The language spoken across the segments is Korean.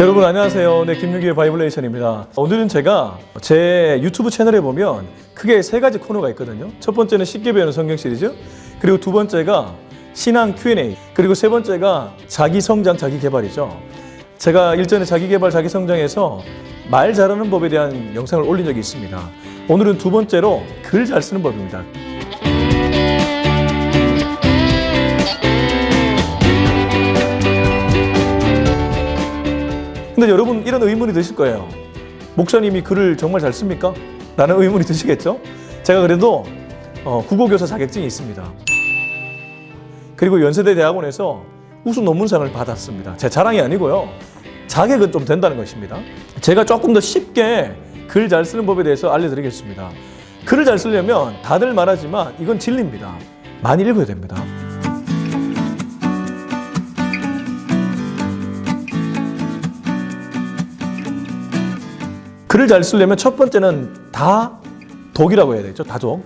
여러분 안녕하세요. 네, 김윤기의 바이블레이션입니다. 오늘은 제가 제 유튜브 채널에 보면 크게 세 가지 코너가 있거든요. 첫 번째는 쉽게 배우는 성경 시리즈, 그리고 두 번째가 신앙 Q&A, 그리고 세 번째가 자기 성장, 자기 개발이죠. 제가 일전에 자기 개발, 자기 성장에서 말 잘하는 법에 대한 영상을 올린 적이 있습니다. 오늘은 두 번째로 글 잘 쓰는 법입니다. 근데 여러분 이런 의문이 드실 거예요. 목사님이 글을 정말 잘 씁니까? 라는 의문이 드시겠죠? 제가 그래도 어, 국어교사 자격증이 있습니다. 그리고 연세대 대학원에서 우수 논문상을 받았습니다. 제 자랑이 아니고요. 자격은 좀 된다는 것입니다. 제가 조금 더 쉽게 글 잘 쓰는 법에 대해서 알려드리겠습니다. 글을 잘 쓰려면 다들 말하지만 이건 진리입니다. 많이 읽어야 됩니다. 글을 잘 쓰려면 첫 번째는 다독이라고 해야 되죠. 다독.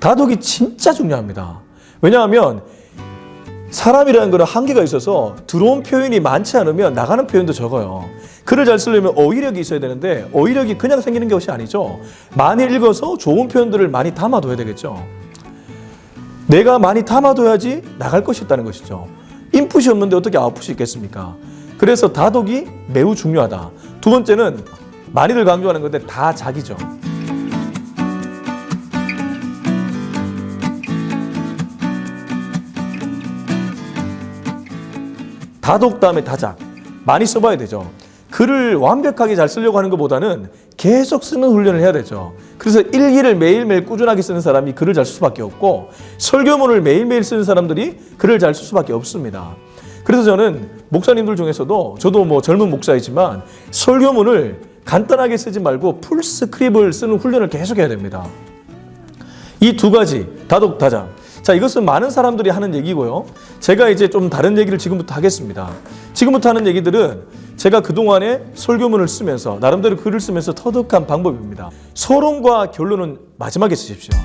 다독이 진짜 중요합니다. 왜냐하면 사람이라는 거는 한계가 있어서 들어온 표현이 많지 않으면 나가는 표현도 적어요. 글을 잘 쓰려면 어휘력이 있어야 되는데 어휘력이 그냥 생기는 것이 아니죠. 많이 읽어서 좋은 표현들을 많이 담아둬야 되겠죠. 내가 많이 담아둬야지 나갈 것이 있다는 것이죠. 인풋이 없는데 어떻게 아웃풋이 있겠습니까? 그래서 다독이 매우 중요하다. 두 번째는 많이들 강조하는 건데 다 자기죠. 다독 다음에 다작. 많이 써봐야 되죠. 글을 완벽하게 잘 쓰려고 하는 것보다는 계속 쓰는 훈련을 해야 되죠. 그래서 일기를 매일매일 꾸준하게 쓰는 사람이 글을 잘 쓸 수밖에 없고 설교문을 매일매일 쓰는 사람들이 글을 잘 쓸 수밖에 없습니다. 그래서 저는 목사님들 중에서도 저도 뭐 젊은 목사이지만 설교문을 간단하게 쓰지 말고 풀 스크립을 쓰는 훈련을 계속 해야 됩니다. 이 두 가지 다독 다작. 자, 이것은 많은 사람들이 하는 얘기고요. 제가 이제 좀 다른 얘기를 지금부터 하겠습니다. 지금부터 하는 얘기들은 제가 그동안에 설교문을 쓰면서 나름대로 글을 쓰면서 터득한 방법입니다. 서론과 결론은 마지막에 쓰십시오.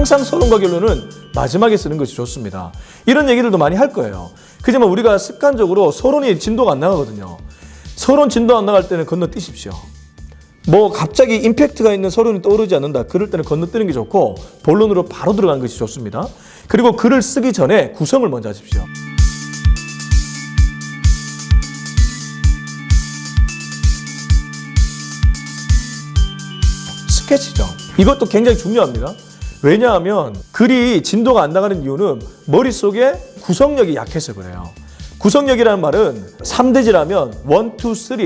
항상 서론과 결론은 마지막에 쓰는 것이 좋습니다. 이런 얘기들도 많이 할 거예요. 그지만 우리가 습관적으로 서론이 진도가 안 나가거든요. 서론 진도 안 나갈 때는 건너뛰십시오. 뭐 갑자기 임팩트가 있는 서론이 떠오르지 않는다. 그럴 때는 건너뛰는 게 좋고 본론으로 바로 들어가는 것이 좋습니다. 그리고 글을 쓰기 전에 구성을 먼저 하십시오. 스케치죠. 이것도 굉장히 중요합니다. 왜냐하면 글이 진도가 안 나가는 이유는 머릿속에 구성력이 약해서 그래요. 구성력이라는 말은 3대지라면 1, 2, 3,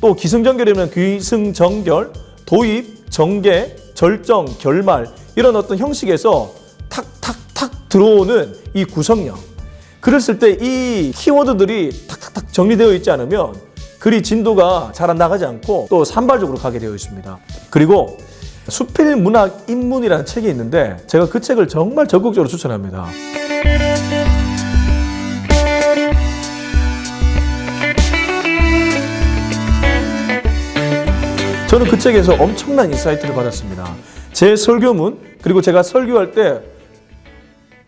또 기승전결이면 기승전결, 도입, 전개, 절정, 결말 이런 어떤 형식에서 탁탁탁 들어오는 이 구성력. 쓸때이 키워드들이 탁탁탁 정리되어 있지 않으면 글이 진도가 잘 안 나가지 않고 또 산발적으로 가게 되어 있습니다. 그리고 수필 문학 입문이라는 책이 있는데 제가 그 책을 정말 적극적으로 추천합니다. 저는 그 책에서 엄청난 인사이트를 받았습니다. 제 설교문 그리고 제가 설교할 때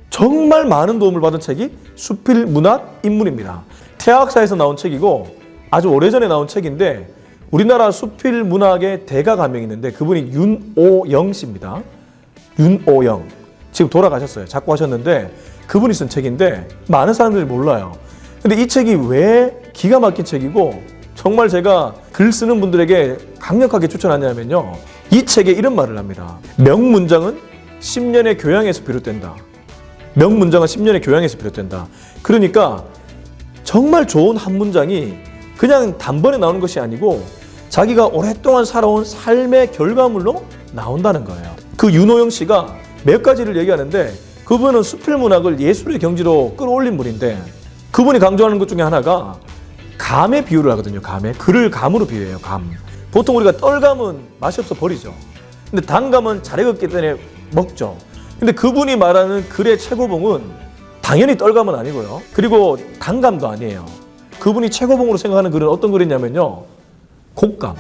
정말 많은 도움을 받은 책이 수필 문학 입문입니다. 태학사에서 나온 책이고 아주 오래전에 나온 책인데 우리나라 수필 문학의 대가 가명이 있는데 그분이 윤오영 씨입니다. 윤오영. 지금 돌아가셨어요. 작고 하셨는데 그분이 쓴 책인데 많은 사람들이 몰라요. 근데 이 책이 왜 기가 막힌 책이고 정말 제가 글 쓰는 분들에게 강력하게 추천하냐면요. 이 책에 이런 말을 합니다. 명문장은 10년의 교양에서 비롯된다. 명문장은 10년의 교양에서 비롯된다. 그러니까 정말 좋은 한 문장이 그냥 단번에 나오는 것이 아니고 자기가 오랫동안 살아온 삶의 결과물로 나온다는 거예요. 그 윤호영 씨가 몇 가지를 얘기하는데 그분은 수필 문학을 예술의 경지로 끌어올린 분인데 그분이 강조하는 것 중에 하나가 감의 비유를 하거든요. 감에 글을 감으로 비유해요. 감. 보통 우리가 떨감은 맛이 없어 버리죠. 근데 단감은 잘 익었기 때문에 먹죠. 근데 그분이 말하는 글의 최고봉은 당연히 떨감은 아니고요. 그리고 단감도 아니에요. 그분이 최고봉으로 생각하는 글은 어떤 글이냐면요. 곶감.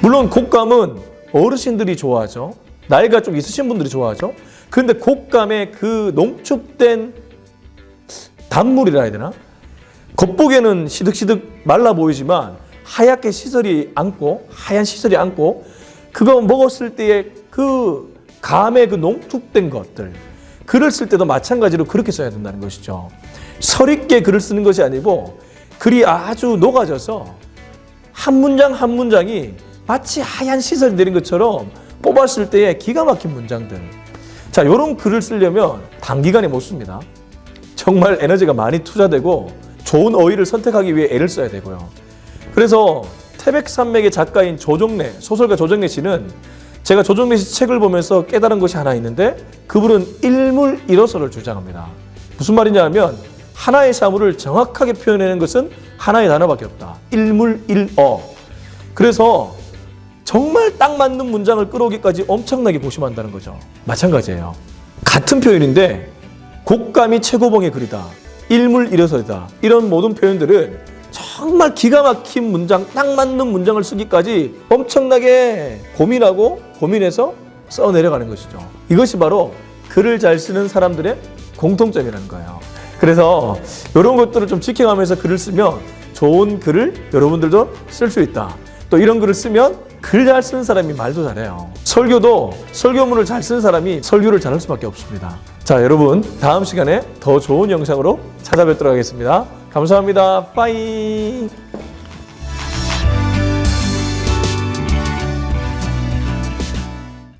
물론 곶감은 어르신들이 좋아하죠. 나이가 좀 있으신 분들이 좋아하죠. 그런데 곶감의 그 농축된 단물이라 해야 되나? 겉보기에는 시득시득 말라 보이지만 하얗게 시설이 안고 하얀 시설이 안고 그거 먹었을 때의 그 감의 그 농축된 것들 글을 쓸 때도 마찬가지로 그렇게 써야 된다는 것이죠. 서있게 글을 쓰는 것이 아니고 글이 아주 녹아져서 한 문장 한 문장이 마치 하얀 시설 내린 것처럼 뽑았을 때의 기가 막힌 문장들. 자, 이런 글을 쓰려면 단기간에 못 씁니다. 정말 에너지가 많이 투자되고 좋은 어휘를 선택하기 위해 애를 써야 되고요. 그래서 태백산맥의 작가인 조정래, 소설가 조정래 씨는 제가 조정래 씨 책을 보면서 깨달은 것이 하나 있는데 그분은 일물 일어서를 주장합니다. 무슨 말이냐 하면 하나의 사물을 정확하게 표현하는 것은 하나의 단어밖에 없다. 일물 일어. 그래서 정말 딱 맞는 문장을 끌어오기까지 엄청나게 고심한다는 거죠. 마찬가지예요. 같은 표현인데 곡감이 최고봉의 글이다. 일물 일어서이다. 이런 모든 표현들은 정말 기가 막힌 문장, 딱 맞는 문장을 쓰기까지 엄청나게 고민하고 고민해서 써 내려가는 것이죠. 이것이 바로 글을 잘 쓰는 사람들의 공통점이라는 거예요. 그래서 이런 것들을 좀 지켜가면서 글을 쓰면 좋은 글을 여러분들도 쓸 수 있다. 또 이런 글을 쓰면 글 잘 쓰는 사람이 말도 잘해요. 설교도 설교문을 잘 쓰는 사람이 설교를 잘할 수밖에 없습니다. 자, 여러분 다음 시간에 더 좋은 영상으로 찾아뵙도록 하겠습니다. 감사합니다. 빠이.